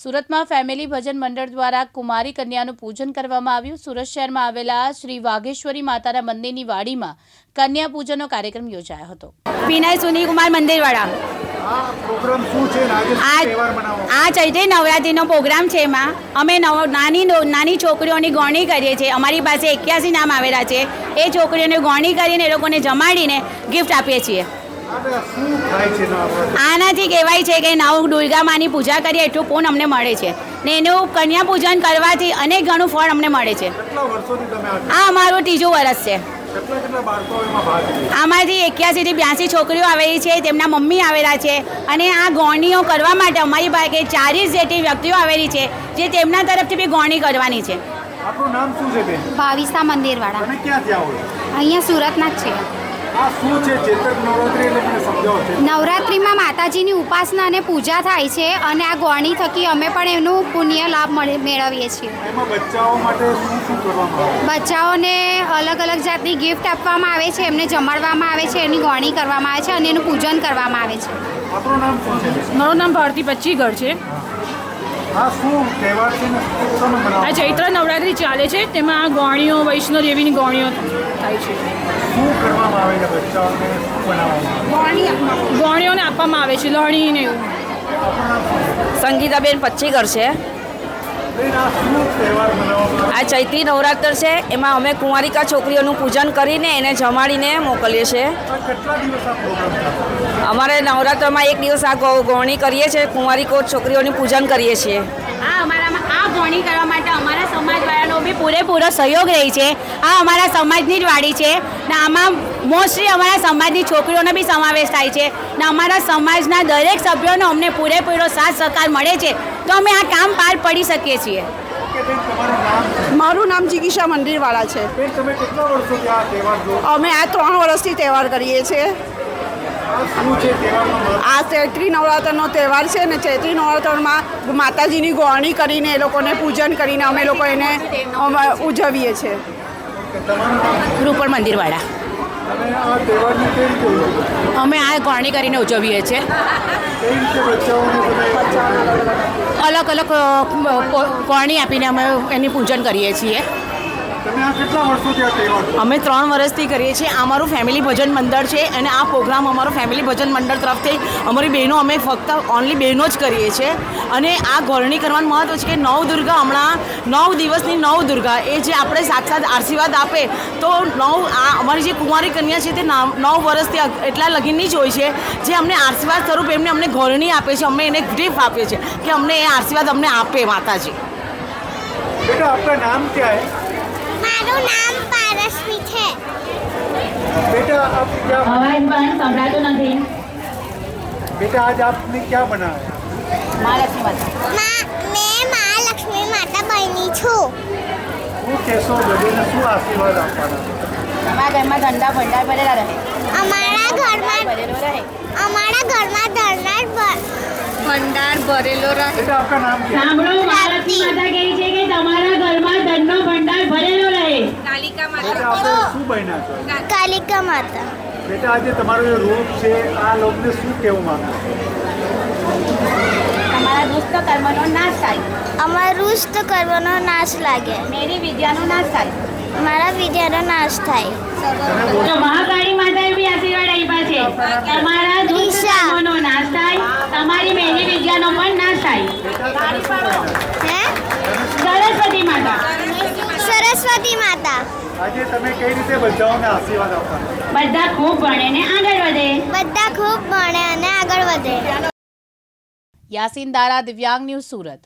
સુરતમાં ફેમિલી ભજન મંડળ દ્વારા કુમારી કન્યાનું પૂજન કરવામાં આવ્યું. સુરત શહેરમાં આવેલા શ્રી વાઘેશ્વરી માતાના મંદિરની વાડીમાં કન્યા પૂજનનો કાર્યક્રમ યોજાયો હતો. વિનય સુનીકુમાર મંદિરવાળા. આ પ્રોગ્રામ શું આજે આ શું તહેવાર મનાવો? આ ચૈત્રી નવરાત્રિનો પ્રોગ્રામ છે એમાં. અમે નવ નાની નાની છોકરીઓની ગોણી કરીએ છીએ. અમારી પાસે એક્યાસી નામ આવેલા છે. એ છોકરીઓને ગોણી કરીને એ લોકોને જમાડીને ગિફ્ટ આપીએ છીએ. આનાથી કહેવાય છે કે નવ દુર્ગા માની પૂજા કરીએ એટલું પૂન અમને મળે છે. ને એનું કન્યા પૂજન કરવાથી અનેક ઘણું ફળ અમને મળે છે. કેટલા વર્ષોથી તમે આ અમારું ત્રીજું વર્ષ છે. કેટલા કેટલા બાળકો એમાં ભાગ લે આમાંથી એક્યાસીથી બ્યાસી છોકરીઓ આવેલી છે તેમના મમ્મી આવેલા છે અને આ ગોણીઓ કરવા માટે અમારી પાસે ચાલીસ જેટલી વ્યક્તિઓ આવેલી છે જે તેમના તરફથી બી ગોણી કરવાની છે. આપણું નામ શું છે બેન? ભાવિસા મંદિરવાળા. તમે ક્યાંથી આવો છો? અહીંયા સુરતના જ છે. નવરાત્રિમાં માતાજીની ઉપાસના અને પૂજા થાય છે અને આ ગોણી થકી અમે પણ એનું પુણ્ય લાભ મળે મેળવીએ છીએ. બચ્ચાઓને અલગ અલગ જાતની ગિફ્ટ આપવામાં આવે છે એમને જમાડવામાં આવે છે એની ગોણી કરવામાં આવે છે અને એનું પૂજન કરવામાં આવે છે? મારું નામ ભારતી પચ્ચીગઢ છે. આ ચૈત્ર નવરાત્રિ ચાલે છે તેમાં આ ગોણીઓ વૈષ્ણો દેવીની ગોણીઓ થાય છે. ગોણીઓને આપવામાં આવે છે લણી ને એવું? સંગીતાબેન પચ્ચીગર છે. બેન આ ચૈત્રી નવરાત્ર છે. એમાં અમે કુંવારિકા છોકરીઓનું પૂજન કરીને એને જમાડીને મોકલીએ છીએ. અમારે નવરાત્રમાં એક દિવસ આ ગૌ- ગૌણી કરીએ છીએ, કુંવારિકો છોકરીઓનું પૂજન કરીએ છીએ. ગોણી કરવા માટે અમારા સમાજવાળાનો બી પૂરેપૂરો સહયોગ રહે છે. આ અમારા સમાજની જ વાડી છે. ને આમાં મોસ્ટલી અમારા સમાજની છોકરીઓનો બી સમાવેશ થાય છે. ને અમારા સમાજના દરેક સભ્યોનો અમને પૂરેપૂરો સાથ સહકાર મળે છે. તો અમે આ કામ પાર પડી શકીએ છીએ? મારું નામ જિગીશા મંદિરવાળા છે. બેન તમે કેટલા વર્ષોથી આ તહેવાર જો અમે આ ત્રણ વર્ષથી તહેવાર કરીએ છીએ. આ ચૈત્રી નવરાત્રનો તહેવાર છે ને ચૈત્રી નવરાત્રમાં માતાજીની ગોળણી કરીને એ લોકોને પૂજન કરીને અમે લોકો એને ઉજવીએ છીએ. રૂપણ મંદિરવાળા. અમે આ ગોળણી કરીને ઉજવીએ છીએ. અલગ અલગ ગોળણી આપીને અમે એની પૂજન કરીએ છીએ. અમે ત્રણ વર્ષથી કરીએ છીએ. અમારું ફેમિલી ભજન મંડળ છે અને આ પ્રોગ્રામ અમારો ફેમિલી ભજન મંડળ તરફથી અમારી બહેનો અમે ફક્ત ઓનલી બહેનો જ કરીએ છીએ. અને આ ઘોરણી કરવાનું મહત્ત્વ છે કે નવ દુર્ગા હમણાં નવ દિવસની નવ દુર્ગા એ જે આપણે સાક્ષાત આશીર્વાદ આપે તો નવ આ અમારી જે કુમારી કન્યા છે તે નવ વર્ષથી એટલા લગીનની જ હોય છે જે અમને આશીર્વાદ સ્વરૂપ એમને અમને ઘોરણી આપે છે અમે એને ગ્રીફ આપીએ છીએ કે અમને એ આશીર્વાદ અમને આપે માતાજી. બેટા આપણા નામ ક્યાં મારું નામ પારસવી છે બેટા આપ ક્યા અવાજ પણ સંભળાતો નથી બેટા આજ આપને ક્યા બનાયા મહાલક્ષ્મી માતા માં મેં મહાલક્ષ્મી માતા બની છું હું કેસો બધેને શું આશીર્વાદ આપવાના તમારા ઘરમાં ધંધા ભંડાર ભરેલા રહે અમારા ઘરમાં અમારા ઘરમાં ધંધાર ભંડાર ભરેલો રહે સાંભળો માતા કહે છે કે તમારા ઘરમાં ધનનો ભંડાર ભરેલો રહે. કાલિકા માતા. શું બન્યા છો? કાલિકા માતા. બેટા આજે તમારો જે રૂપ છે આ લોકોને શું કહેવું માંગો તમારા દુષ્ટ કર્મનો નાશ થાય. અમારા દુષ્ટ કર્મનો નાશ લાગે. મેરી વિદ્યાનો નાશ થાય. મારા વિદ્યાનો નાશ થાય. મહાકાળી માતાએ બી આશીર્વાદ આપ્યા છે. તમારા હે સરસ્વતી માતા. સરસ્વતી માતા. આજે તમે કઈ રીતે બધાઓને આશીર્વાદ આપવાના બધા ખૂબ ભણે ને આગળ વધે. બધા ખૂબ ભણે અને આગળ વધે. યાસીન દારા દિવ્યાંગ ન્યૂઝ સુરત.